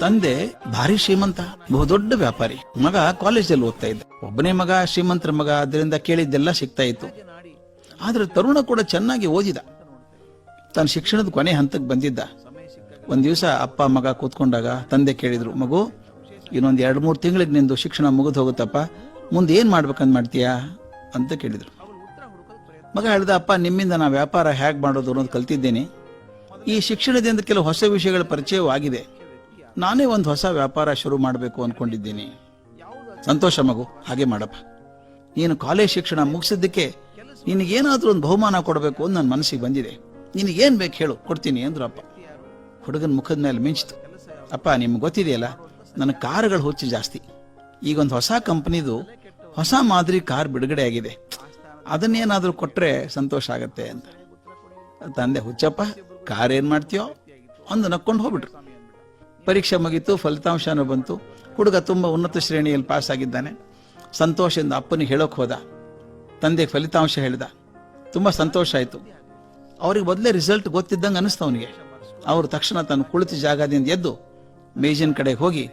ತಂದೆ ಭಾರಿ ಶ್ರೀಮಂತ ಬಹುದೊಡ್ಡ ವ್ಯಾಪಾರಿ. ಮಗ ಕಾಲೇಜಲ್ಲಿ ಓದ್ತಾ ಇದ್ದ. ಒಬ್ಬನೇ ಮಗ ಶ್ರೀಮಂತರ ಮಗ ಅದರಿಂದ ಕೇಳಿದ್ದೆಲ್ಲ ಸಿಗ್ತಾ ಇತ್ತು. ಆದ್ರೆ ತರುಣ ಕೂಡ ಚೆನ್ನಾಗಿ ಓದಿದ. ತನ್ನ ಶಿಕ್ಷಣದ ಕೊನೆ ಹಂತಕ್ಕೆ ಬಂದಿದ್ದ. ಒಂದ್ ದಿವಸ ಅಪ್ಪ, ಮಗ ಕೂತ್ಕೊಂಡಾಗ ತಂದೆ ಕೇಳಿದ್ರು, ಮಗು, ಇನ್ನೊಂದ್ ಎರಡು, ಮೂರು ತಿಂಗಳಿಗೆ ನಿಂದು ಶಿಕ್ಷಣ ಮುಗಿದು ಹೋಗುತ್ತಪ್ಪ. ಮುಂದೆ ಏನ್ ಮಾಡ್ಬೇಕಂತ ಮಾಡ್ತೀಯಾ? ಅಂತ ಕೇಳಿದ್ರು. ಮಗ ಹೇಳ್ದ, ಅಪ್ಪ, ನಿಮ್ಮಿಂದ ನಾ ವ್ಯಾಪಾರ ಹೇಗೆ ಮಾಡೋದು? ಅನ್ನೋದು ಕಲ್ತಿದ್ದೇನೆ. ಈ ಶಿಕ್ಷಣದಿಂದ ಕೆಲವು ಹೊಸ ವಿಷಯಗಳ ಪರಿಚಯವೂ ಆಗಿದೆ ನಾನೇ ಒಂದು ಹೊಸ ವ್ಯಾಪಾರ ಶುರು ಮಾಡಬೇಕು ಅಂದ್ಕೊಂಡಿದ್ದೀನಿ ಸಂತೋಷ ಮಗು, ಹಾಗೆ ಮಾಡಪ್ಪ. ನೀನು ಕಾಲೇಜ್ ಶಿಕ್ಷಣ ಮುಗಿಸಿದ್ದಕ್ಕೆ ನಿನಗೇನಾದ್ರೂ ಒಂದು ಬಹುಮಾನ ಕೊಡಬೇಕು ಅಂತ ನನ್ನ ಮನಸ್ಸಿಗೆ ಬಂದಿದೆ. ನಿನಗೇನ್ ಬೇಕು ಹೇಳು, ಕೊಡ್ತೀನಿ ಅಂದ್ರು ಅಪ್ಪ ಹುಡುಗನ ಮುಖದ ಮೇಲೆ ಮಿಂಚಿತು. ಅಪ್ಪ, ನಿಮ್ಗೆ ಗೊತ್ತಿದೆಯಲ್ಲ, ನನ್ನ ಕಾರ್ಗಳು ಹುಚ್ಚು ಜಾಸ್ತಿ. ಈಗ ಒಂದು ಹೊಸ ಕಂಪ್ನಿದು ಹೊಸ ಮಾದರಿ ಕಾರ್ ಬಿಡುಗಡೆ ಆಗಿದೆ ಅದನ್ನೇನಾದರೂ ಕೊಟ್ರೆ ಸಂತೋಷ ಆಗತ್ತೆ ಅಂತ. ತಂದೆ, ಹುಚ್ಚಪ್ಪ, ಕಾರ್ ಏನು ಮಾಡ್ತೀಯೋ, ಒಂದು ನಕ್ಕೊಂಡು ಹೋಗ್ಬಿಟ್ರು. ಪರೀಕ್ಷೆ ಮುಗೀತು, ಫಲಿತಾಂಶನೂ ಬಂತು. ಹುಡುಗ ತುಂಬ ಉನ್ನತ ಶ್ರೇಣಿಯಲ್ಲಿ ಪಾಸ್ ಆಗಿದ್ದಾನೆ. ಸಂತೋಷದಿಂದ ಅಪ್ಪನಿಗೆ ಹೇಳೋಕೆ ಹೋದ. ತಂದೆ ಫಲಿತಾಂಶ ಹೇಳಿದ. ತುಂಬ ಸಂತೋಷ ಆಯಿತು. ಅವ್ರಿಗೆ ಮೊದಲೇ ರಿಸಲ್ಟ್ ಗೊತ್ತಿದ್ದಂಗೆ ಅನಿಸ್ತು ಅವನಿಗೆ. ಅವರು ತಕ್ಷಣ ತನ್ನ ಕುಳಿತ ಜಾಗದಿಂದ ಎದ್ದು ಮೇಜಿನ ಕಡೆಗೆ ಹೋಗಿ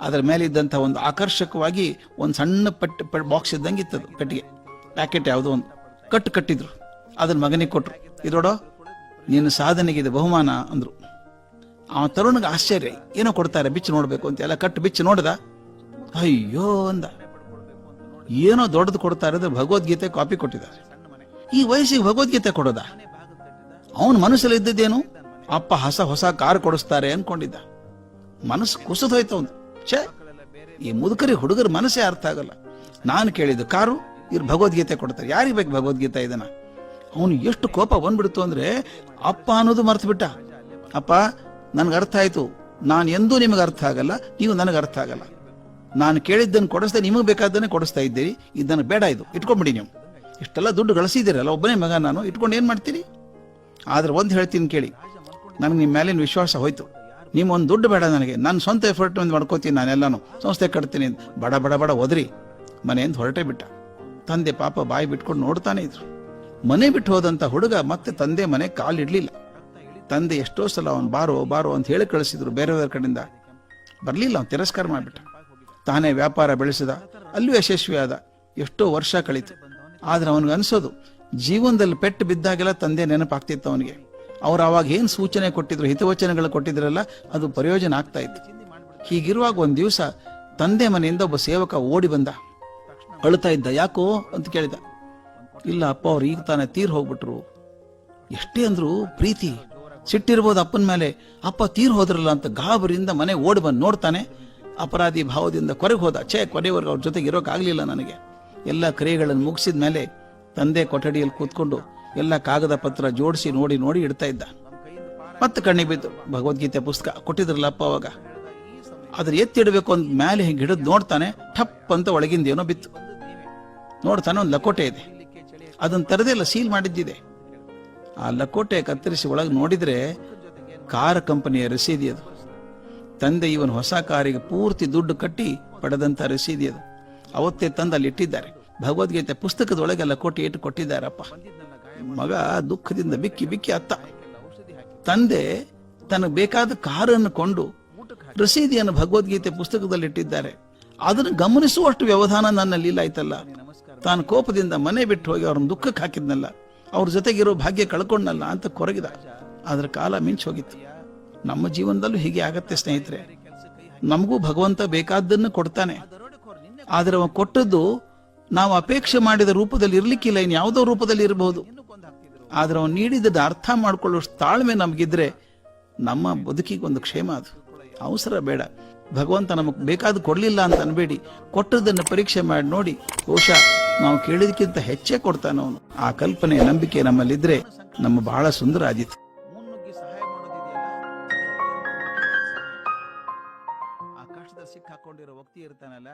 ಅದರ ಮೇಲೆ ಇದ್ದಂಥ ಒಂದು ಆಕರ್ಷಕವಾಗಿ ಒಂದು ಸಣ್ಣ ಪಟ್ಟಿ ಬಾಕ್ಸ್ ಇದ್ದಂಗೆ ಇತ್ತದು ಕಟ್ಟಿಗೆ. ಪ್ಯಾಕೆಟ್ ಯಾವುದೋ ಒಂದು ಕಟ್ಟು ಕಟ್ಟಿದ್ರು. ಅದನ್ನ ಮಗನಿಗೆ ಕೊಟ್ಟರು ಇದೋಡೋ ನಿನ್ನ ಸಾಧನೆಗೆ ಬಹುಮಾನ ಅಂದ್ರು. ಆ ತರುಣಿಗೆ ಆಶ್ಚರ್ಯ, ಏನೋ ಕೊಡ್ತಾರೆ, ಬಿಚ್ಚು ನೋಡಬೇಕು ಅಂತ ಎಲ್ಲ ಕಟ್ಟು ಬಿಚ್ಚು ನೋಡ್ದ. ಅಯ್ಯೋ ಅಂದ. ಏನೋ ದೊಡ್ಡದು ಕೊಡ್ತಾರೆ ಅಂದ್ರೆ ಭಗವದ್ಗೀತೆ ಕಾಪಿ ಕೊಟ್ಟಿದ್ದಾರೆ ಈ ವಯಸ್ಸಿಗೆ ಭಗವದ್ಗೀತೆ ಕೊಡೋದ? ಅವನ ಮನಸ್ಸಲ್ಲಿ ಇದ್ದದ್ದೇನು? ಅಪ್ಪ ಹೊಸ ಹೊಸ ಕಾರ್ ಕೊಡಿಸ್ತಾರೆ ಅನ್ಕೊಂಡಿದ್ದ. ಮನಸ್ಸು ಕುಸಿದು ಹೋಯ್ತು ಅವನು. ಛೇ, ಈ ಮುದುಕರಿ ಹುಡುಗರ ಮನಸ್ಸೇ ಅರ್ಥ ಆಗಲ್ಲ. ನಾನು ಕೇಳಿದ್ದು ಕಾರು, ಇವ್ರು ಭಗವದ್ಗೀತೆ ಕೊಡ್ತಾರೆ. ಯಾರಿಗೆ ಬೇಕು ಭಗವದ್ಗೀತೆ ಇದನ್ನ? ಅವನು ಎಷ್ಟು ಕೋಪ ಬಂದ್ಬಿಡ್ತು ಅಂದ್ರೆ ಅಪ್ಪ ಅನ್ನೋದು ಮರ್ತು ಬಿಟ್ಟ ಅಪ್ಪ ನನ್ಗೆ ಅರ್ಥ ಆಯಿತು ನಾನು ಎಂದೂ ನಿಮಗೆ ಅರ್ಥ ಆಗಲ್ಲ, ನೀವು ನನಗೆ ಅರ್ಥ ಆಗಲ್ಲ. ನಾನು ಕೇಳಿದ್ದನ್ನು ಕೊಡಿಸ್ದೆ, ನಿಮಗೆ ಬೇಕಾದ್ದನ್ನೇ ಕೊಡಿಸ್ತಾ ಇದ್ದೀರಿ. ಇದನ್ನು ಬೇಡ ಇದು. ಇಟ್ಕೊಂಬಿಡಿ ನೀವು. ಇಷ್ಟೆಲ್ಲ ದುಡ್ಡು ಗಳಿಸಿದ್ದೀರಲ್ಲ, ಒಬ್ಬನೇ ಮಗ ನಾನು, ಇಟ್ಕೊಂಡು ಏನು ಮಾಡ್ತೀರಿ? ಆದ್ರೆ ಒಂದು ಹೇಳ್ತೀನಿ ಕೇಳಿ. ನನಗೆ ನಿಮ್ಮ ಮೇಲಿನ ವಿಶ್ವಾಸ ಹೋಯ್ತು. ನಿಮ್ಮ ಒಂದು ದುಡ್ಡು ಬೇಡ ನನಗೆ. ನನ್ನ ಸ್ವಂತ ಎಫರ್ಟ್ ಒಂದು ಮಾಡ್ಕೋತೀನಿ ನಾನೆಲ್ಲನೂ. ಸಂಸ್ಥೆ ಕಟ್ತೀನಿ ಬಡ ಬಡ ಬಡ ಒದ್ರಿ. ಮನೆಯಿಂದ ಹೊರಟೇ ಬಿಟ್ಟ. ತಂದೆ ಪಾಪ ಬಾಯಿ ಬಿಟ್ಕೊಂಡು ನೋಡ್ತಾನೆ ಇದ್ರು. ಮನೆ ಬಿಟ್ಟು ಹೋದಂಥ ಹುಡುಗ ಮತ್ತೆ ತಂದೆ ಮನೆ ಕಾಲಿಡ್ಲಿಲ್ಲ. ತಂದೆ ಎಷ್ಟೋ ಸಲ ಅವನು ಬಾರೋ ಬಾರೋ ಅಂತ ಹೇಳಿ ಕಳಿಸಿದ್ರು ಬೇರೆಯವರ ಕಡೆಯಿಂದ. ಬರಲಿಲ್ಲ ಅವ್ನು ತಿರಸ್ಕಾರ ಮಾಡಿಬಿಟ್ಟ. ತಾನೇ ವ್ಯಾಪಾರ ಬೆಳೆಸಿದ, ಅಲ್ಲೂ ಯಶಸ್ವಿ ಆದ ಎಷ್ಟೋ ವರ್ಷ ಕಳೀತು. ಆದರೆ ಅವನಿಗೆ ಅನಿಸೋದು, ಜೀವನದಲ್ಲಿ ಪೆಟ್ಟು ಬಿದ್ದಾಗೆಲ್ಲ ತಂದೆ ನೆನಪಾಗ್ತಿತ್ತು ಅವನಿಗೆ. ಅವ್ರು ಅವಾಗ ಏನು ಸೂಚನೆ ಕೊಟ್ಟಿದ್ರು, ಹಿತವಚನಗಳು ಕೊಟ್ಟಿದ್ರಲ್ಲ, ಅದು ಪ್ರಯೋಜನ ಆಗ್ತಾ ಇತ್ತು. ಹೀಗಿರುವಾಗ ಒಂದು ದಿವಸ ತಂದೆ ಮನೆಯಿಂದ ಒಬ್ಬ ಸೇವಕ ಓಡಿ ಬಂದ. ಅಳ್ತಾ ಇದ್ದ, ಯಾಕೋ? ಅಂತ ಕೇಳಿದ. ಇಲ್ಲ ಅಪ್ಪ, ಅವ್ರು ಈಗ ತಾನೇ ತೀರ್ ಹೋಗ್ಬಿಟ್ರು. ಎಷ್ಟೇ ಅಂದ್ರು, ಪ್ರೀತಿ ಸಿಟ್ಟಿರ್ಬೋದು ಅಪ್ಪನ ಮೇಲೆ, ಅಪ್ಪ ತೀರ್ ಹೋದ್ರಲ್ಲ ಅಂತ ಗಾಬರಿಯಿಂದ ಮನೆ ಓಡಿ ಬಂದು ನೋಡ್ತಾನೆ. ಅಪರಾಧಿ ಭಾವದಿಂದ ಕೊರೆಗೆ ಹೋದ. ಛೇ, ಕೊನೆವರೆಗೂ ಅವ್ರ ಜೊತೆಗೆ ಇರೋಕ್ಕಾಗ್ಲಿಲ್ಲ ನನಗೆ. ಎಲ್ಲ ಕ್ರಿಯೆಗಳನ್ನು ಮುಗಿಸಿದ ಮೇಲೆ ತಂದೆ ಕೊಠಡಿಯಲ್ಲಿ ಕೂತ್ಕೊಂಡು ಎಲ್ಲ ಕಾಗದ ಪತ್ರ ಜೋಡಿಸಿ ನೋಡಿ ನೋಡಿ ಇಡ್ತಾ ಇದ್ದ. ಮತ್ತೆ ಕಣ್ಣಿಗೆ ಬಿದ್ದು. ಭಗವದ್ಗೀತೆ ಪುಸ್ತಕ ಕೊಟ್ಟಿದ್ರಲ್ಲ ಅಪ್ಪ ಅವಾಗ. ಅದ್ರ ಎತ್ತಿಡಬೇಕು ಅಂತ ಮೇಲೆ ಹಿಂಗೆ ಹಿಡಿದು ನೋಡ್ತಾನೆ, ಠಪ್ ಅಂತ ಒಳಗಿಂದ ಏನೋ ಬಿತ್ತು. ನೋಡ್ತಾನೆ, ಒಂದು ಲಕೋಟೆ ಇದೆ. ಅದನ್ನ ತೆರೆದಿಲ್ಲ, ಸೀಲ್ ಮಾಡಿದ್ದಿದೆ. ಆ ಲಕೋಟೆ ಕತ್ತರಿಸಿ ಒಳಗೆ ನೋಡಿದ್ರೆ ಕಾರ್ ಕಂಪನಿಯ ರಸೀದಿ ಅದು. ತಂದೆ ಇವನು ಹೊಸ ಕಾರಿಗೆ ಪೂರ್ತಿ ದುಡ್ಡು ಕಟ್ಟಿ ಪಡೆದಂತ ರಸೀದಿ ಅದು. ಅವತ್ತೇ ತಂದು ಅಲ್ಲಿ ಇಟ್ಟಿದ್ದಾರೆ. ಭಗವದ್ಗೀತೆ ಪುಸ್ತಕದೊಳಗೆ ಲಕೋಟೆ ಇಟ್ಟು ಕೊಟ್ಟಿದ್ದಾರಪ್ಪ. ಮಗ ದುಃಖದಿಂದ ಬಿಕ್ಕಿ ಬಿಕ್ಕಿ ಅತ್ತ. ತಂದೆ ತನಗೆ ಬೇಕಾದ ಕಾರನ್ನು ಕೊಂಡು ರಸೀದಿಯನ್ನು ಭಗವದ್ಗೀತೆ ಪುಸ್ತಕದಲ್ಲಿ ಇಟ್ಟಿದ್ದಾರೆ. ಅದನ್ನು ಗಮನಿಸುವಷ್ಟು ವ್ಯವಧಾನ ಇಲ್ಲ ಆಯ್ತಲ್ಲ. ತಾನು ಕೋಪದಿಂದ ಮನೆ ಬಿಟ್ಟು ಹೋಗಿ ಅವ್ರನ್ನ ದುಃಖಕ್ಕೆ ಹಾಕಿದ್ನಲ್ಲ. ಅವ್ರ ಜೊತೆಗಿರೋ ಭಾಗ್ಯ ಕಳ್ಕೊಂಡಲ್ಲ ಅಂತ ಕೊರಗಿದ. ಅದ್ರ ಕಾಲ ಮಿಂಚ್ ಹೋಗಿತ್ತು. ನಮ್ಮ ಜೀವನದಲ್ಲೂ ಹೀಗೆ ಆಗತ್ತೆ ಸ್ನೇಹಿತರೆ. ನಮಗೂ ಭಗವಂತ ಬೇಕಾದ್ದನ್ನು ಕೊಡ್ತಾನೆ. ಆದ್ರೆ ಅವ ಕೊಟ್ಟದ್ದು ನಾವು ಅಪೇಕ್ಷೆ ಮಾಡಿದ ರೂಪದಲ್ಲಿ ಇರ್ಲಿಕ್ಕಿಲ್ಲ, ಇನ್ ಯಾವುದೋ ರೂಪದಲ್ಲಿ ಇರಬಹುದು ಆದ್ರೆ ಅವನು ನೀಡಿದ್ದನ್ನು ಅರ್ಥ ಮಾಡ್ಕೊಳ್ಳೋಷ್ಟು ತಾಳ್ಮೆ ನಮಗಿದ್ರೆ ನಮ್ಮ ಬದುಕಿಗೆ ಒಂದು ಕ್ಷೇಮ ಅದು. ಅವಸರ ಬೇಡ. ಭಗವಂತ ನಮಗೆ ಬೇಕಾದ ಕೊಡ್ಲಿಲ್ಲ ಅಂತ ಅನ್ಬೇಡಿ. ಕೊಟ್ಟದನ್ನು ಪರೀಕ್ಷೆ ಮಾಡಿ ನೋಡಿ. ಬಹುಶಃ ನಾವು ಕೇಳಿದಕ್ಕಿಂತ ಹೆಚ್ಚೇ ಕೊಡ್ತಾನ ಅವನು. ಆ ಕಲ್ಪನೆ ನಂಬಿಕೆ ನಮ್ಮಲ್ಲಿದ್ರೆ ನಮ್ಮ ಬಹಳ ಸುಂದರ ಆದಿತ್ತು ಆ ಕಷ್ಟದಲ್ಲಿ ಸಿಕ್ಕಾಕೊಂಡಿರೋ ವ್ಯಕ್ತಿ ಇರ್ತಾನಲ್ಲ